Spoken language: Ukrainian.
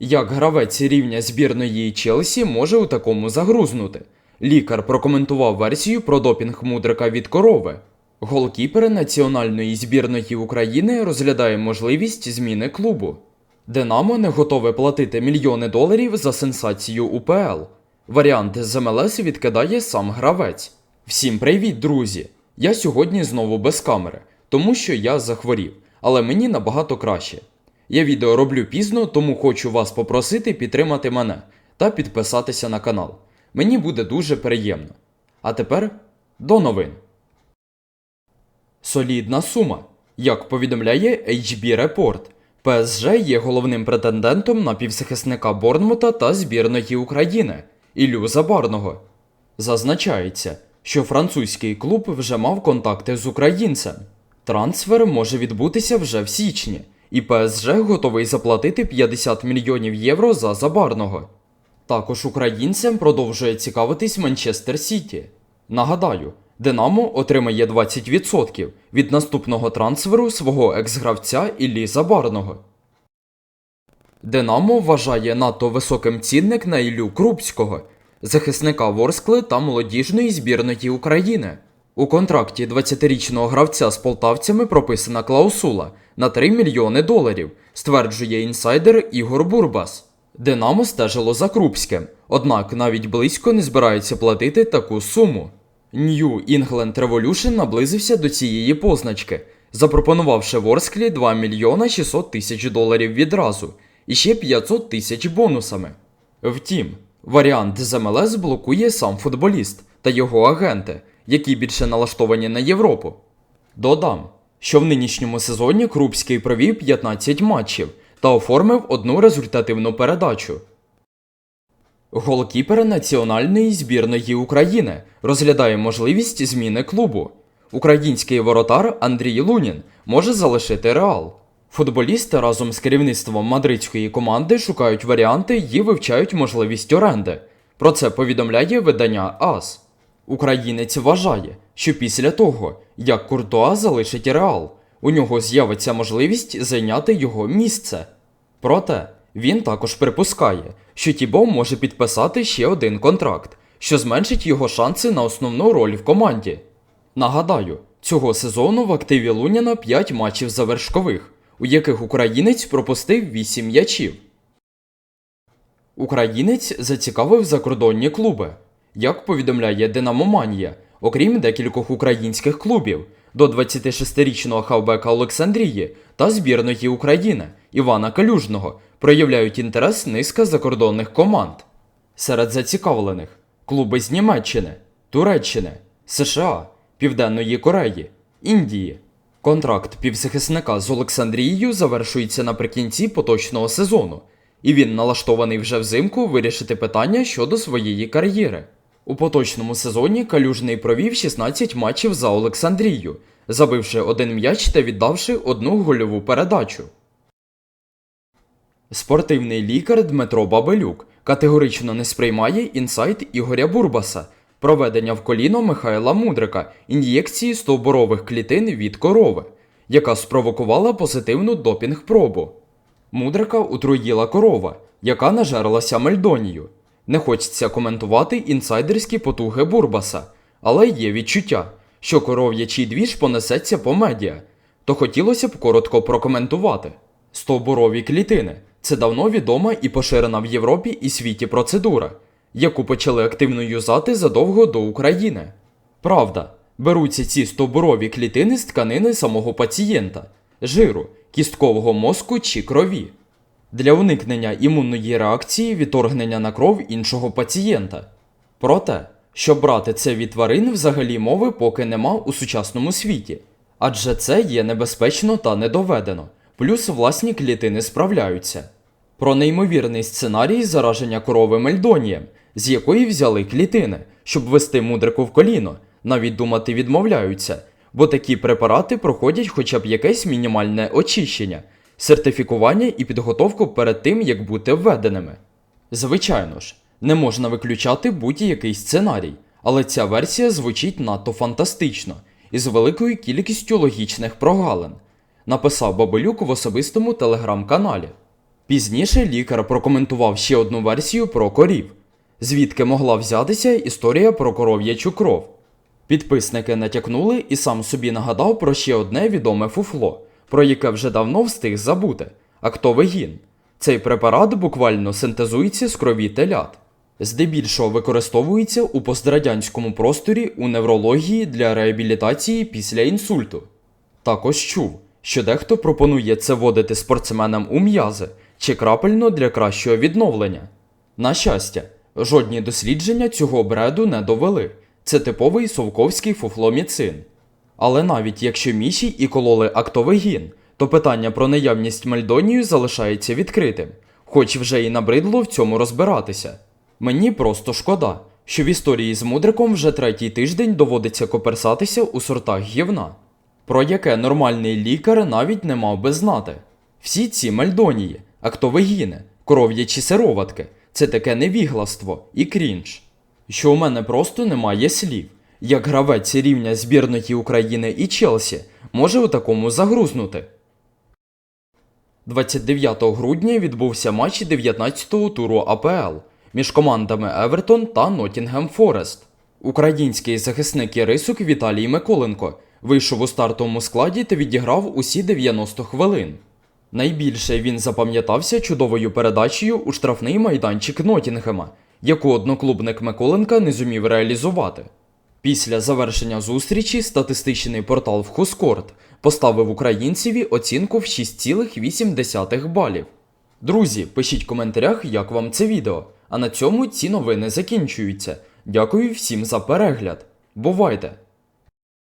Як гравець рівня збірної Челсі може у такому загрузнути? Лікар прокоментував версію про допінг мудрика від корови. Голкіпер національної збірної України розглядає можливість зміни клубу. Динамо не готове платити мільйони доларів за сенсацію УПЛ. Варіант з МЛС відкидає сам гравець. Всім привіт, друзі! Я сьогодні знову без камери, тому що я захворів, але мені набагато краще. Я відео роблю пізно, тому хочу вас попросити підтримати мене та підписатися на канал. Мені буде дуже приємно. А тепер до новин. Солідна сума. Як повідомляє HB Report, ПСЖ є головним претендентом на півзахисника Борнмута та збірної України Ілю Забарного. Зазначається, що французький клуб вже мав контакти з українцем. Трансфер може відбутися вже в січні, і ПСЖ готовий заплатити 50 мільйонів євро за Забарного. Також українцем продовжує цікавитись Манчестер Сіті. Нагадаю, Динамо отримає 20% від наступного трансферу свого екс-гравця Іллі Забарного. Динамо вважає надто високим цінник на Іллю Крупського, захисника Ворскли та молодіжної збірної України. У контракті 20-річного гравця з полтавцями прописана клаусула на 3 мільйони доларів, стверджує інсайдер Ігор Бурбас. Динамо стежило за Крупським, однак навіть близько не збирається платити таку суму. New England Revolution наблизився до цієї позначки, запропонувавши Ворсклі 2 мільйона 600 тисяч доларів відразу і ще 500 тисяч бонусами. Втім, варіант з МЛС блокує сам футболіст та його агенти, які більше налаштовані на Європу. Додам, що в нинішньому сезоні Крупський провів 15 матчів та оформив одну результативну передачу. Голкіпер національної збірної України розглядає можливість зміни клубу. Український воротар Андрій Лунін може залишити Реал. Футболісти разом з керівництвом мадридської команди шукають варіанти і вивчають можливість оренди. Про це повідомляє видання АС. Українець вважає, що після того, як Куртуа залишить Реал, у нього з'явиться можливість зайняти його місце. Проте він також припускає, що Тібо може підписати ще один контракт, що зменшить його шанси на основну роль в команді. Нагадаю, цього сезону в активі Луняна 5 матчів завершкових, у яких українець пропустив 8 м'ячів. Українець зацікавив закордонні клуби. Як повідомляє Динамоманія, окрім декількох українських клубів, до 26-річного хавбека Олександрії та збірної України Івана Калюжного проявляють інтерес низка закордонних команд. Серед зацікавлених клуби з Німеччини, Туреччини, США, Південної Кореї, Індії. Контракт півзахисника з Олександрією завершується наприкінці поточного сезону, і він налаштований вже взимку вирішити питання щодо своєї кар'єри. У поточному сезоні Калюжний провів 16 матчів за Олександрію, забивши один м'яч та віддавши одну гольову передачу. Спортивний лікар Дмитро Бабелюк категорично не сприймає інсайт Ігоря Бурбаса проведення в коліно Михайла Мудрика ін'єкції стовбурових клітин від корови, яка спровокувала позитивну допінг-пробу. Мудрика отруїла корова, яка нажерлася мельдонію. Не хочеться коментувати інсайдерські потуги Бурбаса, але є відчуття, що коров'ячий двіж понесеться по медіа, то хотілося б коротко прокоментувати. Стовбурові клітини це давно відома і поширена в Європі і світі процедура, яку почали активно юзати задовго до України. Правда, беруться ці стовбурові клітини з тканини самого пацієнта, жиру, кісткового мозку чи крові для уникнення імунної реакції відторгнення на кров іншого пацієнта. Проте, щоб брати це від тварин, взагалі мови поки нема у сучасному світі, адже це є небезпечно та недоведено, плюс власні клітини справляються. Про неймовірний сценарій зараження корови мельдонієм, з якої взяли клітини, щоб ввести мудрику в коліно, навіть думати відмовляються, бо такі препарати проходять хоча б якесь мінімальне очищення, сертифікування і підготовку перед тим, як бути введеними. Звичайно ж, не можна виключати будь-який сценарій, але ця версія звучить надто фантастично і з великою кількістю логічних прогалин, написав Бабелюк в особистому телеграм-каналі. Пізніше лікар прокоментував ще одну версію про корів, звідки могла взятися історія про коров'ячу кров. Підписники натякнули і сам собі нагадав про ще одне відоме фуфло, про яке вже давно встиг забути актовегін. Цей препарат буквально синтезується з крові телят. Здебільшого використовується у пострадянському просторі у неврології для реабілітації після інсульту. Також чув, що дехто пропонує це вводити спортсменам у м'язи чи крапельно для кращого відновлення. На щастя, жодні дослідження цього бреду не довели. Це типовий совковський фуфломіцин. Але навіть якщо міші і кололи актовегін, то питання про наявність мельдонію залишається відкритим, хоч вже і набридло в цьому розбиратися. Мені просто шкода, що в історії з мудриком вже третій тиждень доводиться коперсатися у сортах гівна, про яке нормальний лікар навіть не мав би знати. Всі ці мельдонії, актовегіни, коров'ячі сироватки це таке невігластво і крінж, що у мене просто немає слів. Як гравець рівня збірної України і Челсі може у такому загрузнути. 29 грудня відбувся матч 19-го туру АПЛ між командами Евертон та Ноттінгем Форест. Український захисник Ірисук Віталій Миколенко вийшов у стартовому складі та відіграв усі 90 хвилин. Найбільше він запам'ятався чудовою передачею у штрафний майданчик Ноттінгема, яку одноклубник Миколенка не зумів реалізувати. Після завершення зустрічі статистичний портал Вхоскорт поставив українцеві оцінку в 6,8 балів. Друзі, пишіть в коментарях, як вам це відео. А на цьому ці новини закінчуються. Дякую всім за перегляд. Бувайте!